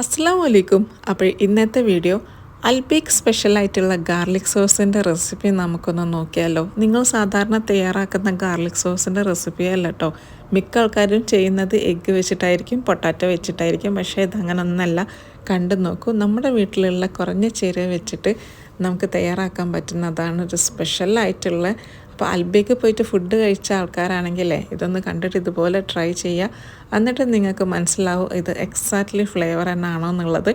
അസ്സാം വലൈക്കും അപ്പോൾ ഇന്നത്തെ വീഡിയോ അൽബേക്ക് സ്പെഷ്യലായിട്ടുള്ള ഗാർലിക് സോസിന്റെ റെസിപ്പി നമുക്കൊന്ന് നോക്കിയാലോ. നിങ്ങൾ സാധാരണ തയ്യാറാക്കുന്ന ഗാർലിക് സോസിന്റെ റെസിപ്പി അല്ല കേട്ടോ മിക്ക ആൾക്കാരും ചെയ്യുന്നത് എഗ്ഗ് വെച്ചിട്ടായിരിക്കും പൊട്ടാറ്റോ വെച്ചിട്ടായിരിക്കും. പക്ഷേ ഇതങ്ങനെ ഒന്നല്ല കണ്ടു നോക്കൂ. നമ്മുടെ വീട്ടിലുള്ള കുറഞ്ഞ ചേരുവ വെച്ചിട്ട് നമുക്ക് തയ്യാറാക്കാൻ പറ്റുന്നതാണ് ഒരു സ്പെഷ്യലായിട്ടുള്ള അപ്പോൾ അൽബേക്ക് പോയിട്ട് ഫുഡ് കഴിച്ച ആൾക്കാരാണെങ്കിലേ ഇതൊന്ന് കണ്ടിട്ട് ഇതുപോലെ ട്രൈ ചെയ്യുക എന്നിട്ട് നിങ്ങൾക്ക് മനസ്സിലാവും ഇത് എക്സാക്ട്ലി ഫ്ലേവർ തന്നെയാണോ എന്നുള്ളത്.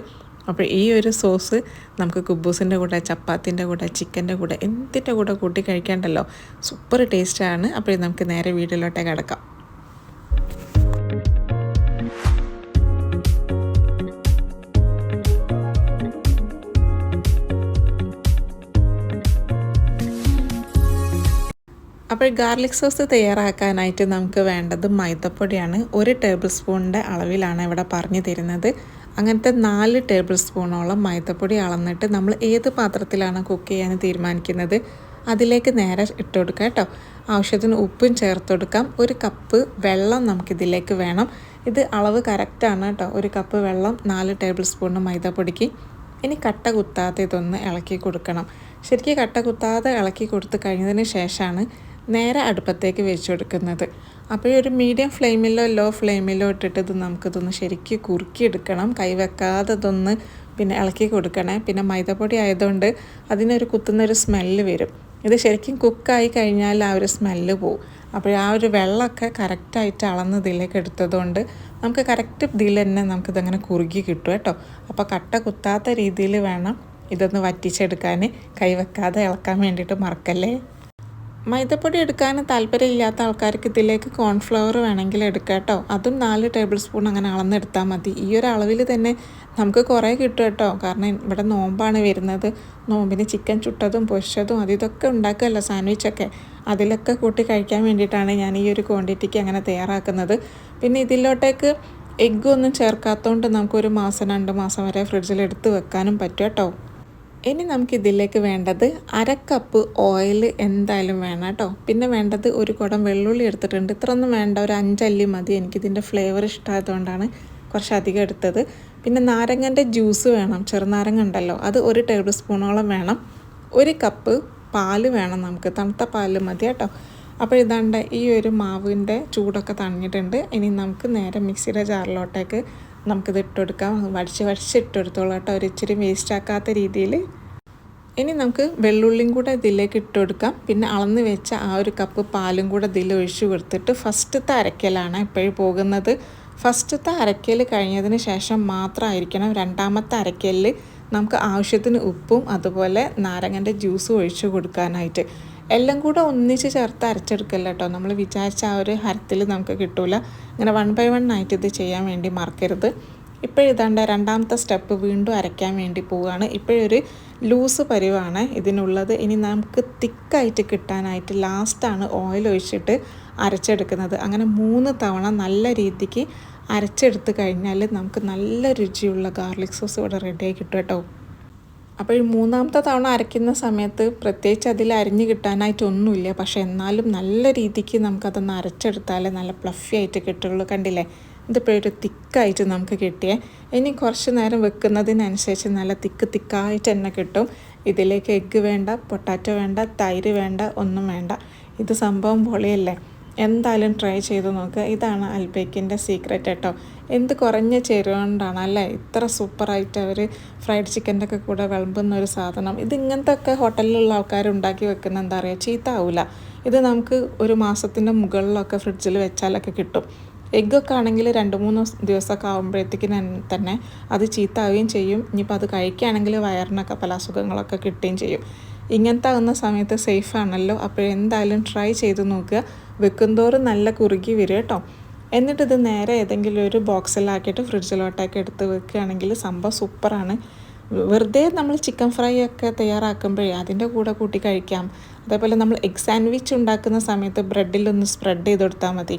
അപ്പോൾ ഈ ഒരു സോസ് നമുക്ക് കുബൂസിന്റെ കൂടെ ചപ്പാത്തിന്റെ കൂടെ ചിക്കന്റെ കൂടെ എന്തിന്റെ കൂടെ കൂട്ടി കഴിക്കേണ്ടല്ലോ. സൂപ്പർ ടേസ്റ്റാണ് അപ്പോൾ നമുക്ക് നേരെ വീട്ടിലോട്ടേ കിടക്കാം അപ്പോൾ ഗാർലിക് സോസ് തയ്യാറാക്കാനായിട്ട് നമുക്ക് വേണ്ടത് മൈദപ്പൊടിയാണ്. ഒരു ടേബിൾ സ്പൂണിന്റെ അളവിലാണ് ഇവിടെ പറഞ്ഞു തരുന്നത്. അങ്ങനത്തെ നാല് ടേബിൾ സ്പൂണോളം മൈദപ്പൊടി അളന്നിട്ട് നമ്മൾ ഏത് പാത്രത്തിലാണ് കുക്ക് ചെയ്യാൻ തീരുമാനിക്കുന്നത് അതിലേക്ക് നേരെ ഇട്ട് കൊടുക്കുക കേട്ടോ. ആവശ്യത്തിന് ഉപ്പും ചേർത്ത് കൊടുക്കാം. ഒരു കപ്പ് വെള്ളം നമുക്കിതിലേക്ക് വേണം. ഇത് അളവ് കറക്റ്റാണ് കേട്ടോ. ഒരു കപ്പ് വെള്ളം നാല് ടേബിൾ സ്പൂണ് മൈദപ്പൊടിക്ക്. ഇനി കട്ട കുത്താതെ ഇതൊന്ന് ഇളക്കി കൊടുക്കണം. ശരിക്കും കട്ട കുത്താതെ ഇളക്കി കൊടുത്ത് കഴിഞ്ഞതിന് ശേഷമാണ് നേരെ അടുപ്പത്തേക്ക് വെച്ച് കൊടുക്കുന്നത് അപ്പോൾ ഒരു മീഡിയം ഫ്ലെയിമിലോ ലോ ഫ്ലെയിമിലോ ഇട്ടിട്ട് ഇത് നമുക്കിതൊന്ന് ശരിക്കും കുറുക്കിയെടുക്കണം. കൈവെക്കാതെ ഇതൊന്ന് പിന്നെ ഇളക്കി കൊടുക്കണേ. പിന്നെ മൈദപ്പൊടി ആയതുകൊണ്ട് അതിനൊരു കുത്തുന്നൊരു സ്മെല്ല് വരും. ഇത് ശരിക്കും കുക്കായി കഴിഞ്ഞാൽ ആ ഒരു സ്മെല്ല് പോവും. അപ്പോൾ ആ ഒരു വെള്ളമൊക്കെ കറക്റ്റായിട്ട് അളന്ന് ഇതിലേക്ക് എടുത്തതുകൊണ്ട് നമുക്ക് കറക്റ്റ് ഇതിൽ തന്നെ നമുക്കിതങ്ങനെ കുറുകി കിട്ടും കേട്ടോ. അപ്പോൾ കട്ട കുത്താത്ത രീതിയിൽ വേണം ഇതൊന്ന് വറ്റിച്ചെടുക്കാൻ കൈവെക്കാതെ ഇളക്കാൻ വേണ്ടിയിട്ട് മറക്കല്ലേ? മൈദപ്പൊടി എടുക്കാൻ താല്പര്യമില്ലാത്ത ആൾക്കാർക്ക് ഇതിലേക്ക് കോൺഫ്ലവർ വേണമെങ്കിൽ എടുക്കാം കേട്ടോ. അതും നാല് ടേബിൾ സ്പൂൺ അങ്ങനെ അളന്നെടുത്താൽ മതി. ഈ ഒരു അളവിൽ തന്നെ നമുക്ക് കുറേ കിട്ടും കേട്ടോ. കാരണം ഇവിടെ നോമ്പാണ് വരുന്നത്. നോമ്പിന് ചിക്കൻ ചുട്ടതും പൊരിച്ചതും അത് ഇതൊക്കെ ഉണ്ടാക്കുമല്ലോ സാൻഡ്വിച്ചൊക്കെ അതിലൊക്കെ കൂട്ടി കഴിക്കാൻ വേണ്ടിയിട്ടാണ് ഞാൻ ഈ ഒരു ക്വാണ്ടിറ്റിക്ക് അങ്ങനെ തയ്യാറാക്കുന്നത്. പിന്നെ ഇതിലോട്ടേക്ക് എഗ്ഗൊന്നും ചേർക്കാത്തതുകൊണ്ട് നമുക്കൊരു മാസം രണ്ട് മാസം വരെ ഫ്രിഡ്ജിൽ എടുത്ത് വെക്കാനും പറ്റും കേട്ടോ. ഇനി നമുക്ക് ഇതിലേക്ക് വേണ്ടത് അര കപ്പ് ഓയിൽ എന്തായാലും വേണം കേട്ടോ. പിന്നെ വേണ്ടത് ഒരു കുടം വെള്ളുള്ളി എടുത്തിട്ടുണ്ട്. ഇത്രയൊന്നും വേണ്ട. ഒരു അഞ്ചല്ലി മതി. എനിക്കിതിന്റെ ഫ്ലേവർ ഇഷ്ടമായതുകൊണ്ടാണ് കുറച്ചധികം എടുത്തത്. പിന്നെ നാരങ്ങന്റെ ജ്യൂസ് വേണം. ചെറുനാരങ്ങ ഉണ്ടല്ലോ. അത് ഒരു ടേബിൾ സ്പൂണോളം വേണം. ഒരു കപ്പ് പാൽ വേണം നമുക്ക്. തണുത്ത പാൽ മതി കേട്ടോ. അപ്പോൾ ഇതാണ്ട് ഈ ഒരു മാവിന്റെ ചൂടൊക്കെ തണിഞ്ഞിട്ടുണ്ട്. ഇനി നമുക്ക് നേരെ മിക്സിയുടെ ജാറിലോട്ടേക്ക് നമുക്കിത് ഇട്ടുകൊടുക്കാം വടിച്ച് വടിച്ച് ഇട്ടെടുത്തോളാം കേട്ടോ. ഒരു ഇച്ചിരി വേസ്റ്റ് ആക്കാത്ത രീതിയിൽ ഇനി നമുക്ക് വെള്ളുള്ളിയും കൂടെ ഇതിലേക്ക് ഇട്ട് കൊടുക്കാം പിന്നെ അളന്ന് വെച്ച ആ ഒരു കപ്പ് പാലും കൂടെ ഇതിൽ ഒഴിച്ചു കൊടുത്തിട്ട് ഫസ്റ്റത്തെ അരക്കലാണ് ഇപ്പോഴും പോകുന്നത്. ഫസ്റ്റത്തെ അരക്കൽ കഴിഞ്ഞതിന് ശേഷം മാത്രമായിരിക്കണം രണ്ടാമത്തെ അരക്കലിൽ നമുക്ക് ആവശ്യത്തിന് ഉപ്പും അതുപോലെ നാരങ്ങന്റെ ജ്യൂസും ഒഴിച്ചു കൊടുക്കാനായിട്ട്. എല്ലാം കൂടെ ഒന്നിച്ച് ചേർത്ത് അരച്ചെടുക്കല്ല കേട്ടോ. നമ്മൾ വിചാരിച്ച ആ ഒരു ഹരത്തിൽ നമുക്ക് കിട്ടൂല. അങ്ങനെ വൺ ബൈ വൺ ആയിട്ട് ഇത് ചെയ്യാൻ വേണ്ടി മറക്കരുത്. ഇപ്പോഴിതാണ്ട് രണ്ടാമത്തെ സ്റ്റെപ്പ് വീണ്ടും അരയ്ക്കാൻ വേണ്ടി പോവുകയാണ് ഇപ്പോഴൊരു ലൂസ് പരിവാണ് ഇതിനുള്ളത്. ഇനി നമുക്ക് തിക്കായിട്ട് കിട്ടാനായിട്ട് ലാസ്റ്റാണ് ഓയിൽ ഒഴിച്ചിട്ട് അരച്ചെടുക്കുന്നത്. അങ്ങനെ മൂന്ന് തവണ നല്ല രീതിക്ക് അരച്ചെടുത്ത് കഴിഞ്ഞാൽ നമുക്ക് നല്ല രുചിയുള്ള ഗാർലിക് സോസ് ഇവിടെ റെഡിയായി കിട്ടും കേട്ടോ. അപ്പോൾ ഈ മൂന്നാമത്തെ തവണ അരയ്ക്കുന്ന സമയത്ത് പ്രത്യേകിച്ച് അതിൽ അരിഞ്ഞ് കിട്ടാനായിട്ടൊന്നുമില്ല പക്ഷേ എന്നാലും നല്ല രീതിക്ക് നമുക്കതൊന്ന് അരച്ചെടുത്താലേ നല്ല പ്ലഫി ആയിട്ട് കിട്ടുള്ളൂ കണ്ടില്ലേ? ഇതിപ്പോൾ ഒരു തിക്കായിട്ട് നമുക്ക് കിട്ടിയേ. ഇനി കുറച്ച് നേരം വെക്കുന്നതിനനുസരിച്ച് നല്ല തിക്ക് തിക്കായിട്ട് തന്നെ കിട്ടും. ഇതിലേക്ക് എഗ്ഗ് വേണ്ട പൊട്ടാറ്റോ വേണ്ട തൈര് വേണ്ട ഒന്നും വേണ്ട. ഇത് സംഭവം പൊളിയല്ലേ? എന്തായാലും ട്രൈ ചെയ്ത് നോക്കുക ഇതാണ് അൽബേക്കിന്റെ സീക്രറ്റ് കേട്ടോ. എന്ത് കുറഞ്ഞ ചേരുവ കൊണ്ടാണ് അല്ലേ? ഇത്ര സൂപ്പറായിട്ട് അവർ ഫ്രൈഡ് ചിക്കന്റെ ഒക്കെ കൂടെ വിളമ്പുന്ന ഒരു സാധനം. ഇത് ഇങ്ങനത്തെ ഒക്കെ ഹോട്ടലിലുള്ള ആൾക്കാർ ഉണ്ടാക്കി വെക്കുന്ന എന്താ പറയുക ചീത്ത ആവില്ല ഇത് നമുക്ക് ഒരു മാസത്തിന്റെ മുകളിലൊക്കെ ഫ്രിഡ്ജിൽ വെച്ചാലൊക്കെ കിട്ടും. എഗ്ഗൊക്കെ ആണെങ്കിൽ രണ്ട് മൂന്ന് ദിവസമൊക്കെ ആകുമ്പോഴത്തേക്കിന് തന്നെ അത് ചീത്താവുകയും ചെയ്യും. ഇനിയിപ്പോൾ അത് കഴിക്കുകയാണെങ്കിൽ വയറിനൊക്കെ പല അസുഖങ്ങളൊക്കെ കിട്ടുകയും ചെയ്യും. ഇങ്ങനത്തെ ആകുന്ന സമയത്ത് സേഫ് ആണല്ലോ അപ്പോൾ എന്തായാലും ട്രൈ ചെയ്ത് നോക്കുക. വെക്കുന്തോറും നല്ല കുറുകി വരും കേട്ടോ. എന്നിട്ട് ഇത് നേരെ ഏതെങ്കിലും ഒരു ബോക്സിലാക്കിയിട്ട് ഫ്രിഡ്ജിലോട്ടൊക്കെ എടുത്ത് വെക്കുകയാണെങ്കിൽ സംഭവം സൂപ്പറാണ്. വെറുതെ നമ്മൾ ചിക്കൻ ഫ്രൈ ഒക്കെ തയ്യാറാക്കുമ്പോഴേ അതിന്റെ കൂടെ കൂട്ടി കഴിക്കാം. അതേപോലെ നമ്മൾ എഗ് സാൻഡ്വിച്ച് ഉണ്ടാക്കുന്ന സമയത്ത് ബ്രെഡിലൊന്ന് സ്പ്രെഡ് ചെയ്ത് കൊടുത്താൽ മതി.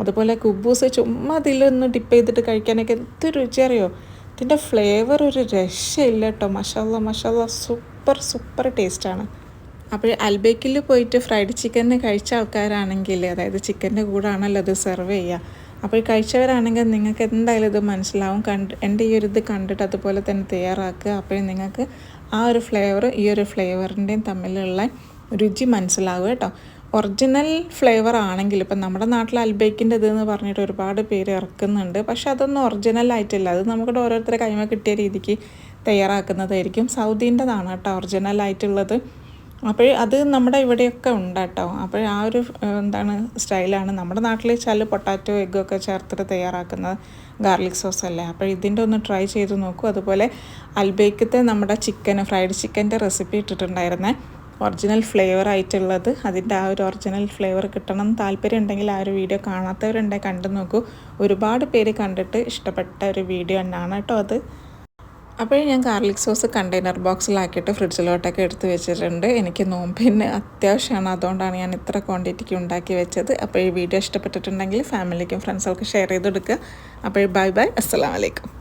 അതുപോലെ കുബൂസ് ചുമ്മാ അതിലൊന്ന് ഡിപ്പ് ചെയ്തിട്ട് കഴിക്കാനൊക്കെ എന്ത് രുചി അറിയോ? ഇതിന്റെ ഫ്ലേവർ ഒരു രക്ഷയില്ല കേട്ടോ. മഷാല്ല മഷാല്ല സൂപ്പർ സൂപ്പർ സൂപ്പർ ടേസ്റ്റാണ്. അപ്പോൾ അൽബേക്കിൽ പോയിട്ട് ഫ്രൈഡ് ചിക്കൻ കഴിച്ച ആൾക്കാരാണെങ്കിൽ അതായത് ചിക്കന്റെ കൂടാണല്ലോ അത് സെർവ് ചെയ്യുക അപ്പോൾ കഴിച്ചവരാണെങ്കിൽ നിങ്ങൾക്ക് എന്തായാലും ഇത് മനസ്സിലാവും. കണ്ട് എന്റെ ഈ ഒരു ഇത് കണ്ടിട്ട് അതുപോലെ തന്നെ തയ്യാറാക്കുക. അപ്പോൾ നിങ്ങൾക്ക് ആ ഒരു ഫ്ലേവർ ഈ ഒരു ഫ്ലേവറിന്റെയും തമ്മിലുള്ള രുചി മനസ്സിലാവുക കേട്ടോ. ഒറിജിനൽ ഫ്ലേവർ ആണെങ്കിൽ ഇപ്പം നമ്മുടെ നാട്ടിൽ അൽബേക്കിന്റെ ഇതെന്ന് പറഞ്ഞിട്ട് ഒരുപാട് പേര് ഇറക്കുന്നുണ്ട്. പക്ഷെ അതൊന്നും ഒറിജിനൽ ആയിട്ടില്ല. അത് നമുക്കിവിടെ ഓരോരുത്തരെ കൈമ കിട്ടിയ രീതിക്ക് തയ്യാറാക്കുന്നതായിരിക്കും. സൗദീന്റെതാണ് കേട്ടോ ഒറിജിനൽ ആയിട്ടുള്ളത്. അപ്പോൾ അത് നമ്മുടെ ഇവിടെയൊക്കെ ഉണ്ട് കേട്ടോ. അപ്പോൾ ആ ഒരു എന്താണ് സ്റ്റൈലാണ് നമ്മുടെ നാട്ടിൽ വെച്ചാൽ പൊട്ടാറ്റോ എഗ്ഗൊക്കെ ചേർത്തിട്ട് തയ്യാറാക്കുന്നത് ഗാർലിക് സോസ് അല്ലേ. അപ്പോൾ ഇതിന്റെ ഒന്ന് ട്രൈ ചെയ്ത് നോക്കൂ. അതുപോലെ അൽബേക്കത്തെ നമ്മുടെ ചിക്കൻ ഫ്രൈഡ് ചിക്കന്റെ റെസിപ്പി ഇട്ടിട്ടുണ്ടായിരുന്നേ. ഒറിജിനൽ ഫ്ലേവർ ആയിട്ടുള്ളത് അതിന്റെ ആ ഒരു ഒറിജിനൽ ഫ്ലേവർ കിട്ടണം. താല്പര്യം ഉണ്ടെങ്കിൽ ആ ഒരു വീഡിയോ കാണാത്തവരുണ്ടെങ്കിൽ കണ്ടു നോക്കൂ. ഒരുപാട് പേര് കണ്ടിട്ട് ഇഷ്ടപ്പെട്ട ഒരു വീഡിയോ തന്നെയാണ് കേട്ടോ അത്. അപ്പോൾ ഞാൻ ഗാർലിക് സോസ് കണ്ടെയ്നർ ബോക്സിലാക്കിയിട്ട് ഫ്രിഡ്ജിലോട്ടൊക്കെ എടുത്ത് വെച്ചിട്ടുണ്ട്. എനിക്ക് നോമ്പിന് അത്യാവശ്യമാണ്. അതുകൊണ്ടാണ് ഞാൻ ഇത്ര ക്വാണ്ടിറ്റിക്ക് ഉണ്ടാക്കി വെച്ചത്. അപ്പോൾ ഈ വീഡിയോ ഇഷ്ടപ്പെട്ടിട്ടുണ്ടെങ്കിൽ ഫാമിലിക്കും ഫ്രണ്ട്സുകൾക്കും ഷെയർ ചെയ്ത് കൊടുക്കുക അപ്പോൾ ബൈ ബൈ അസ്സാം വലൈക്കും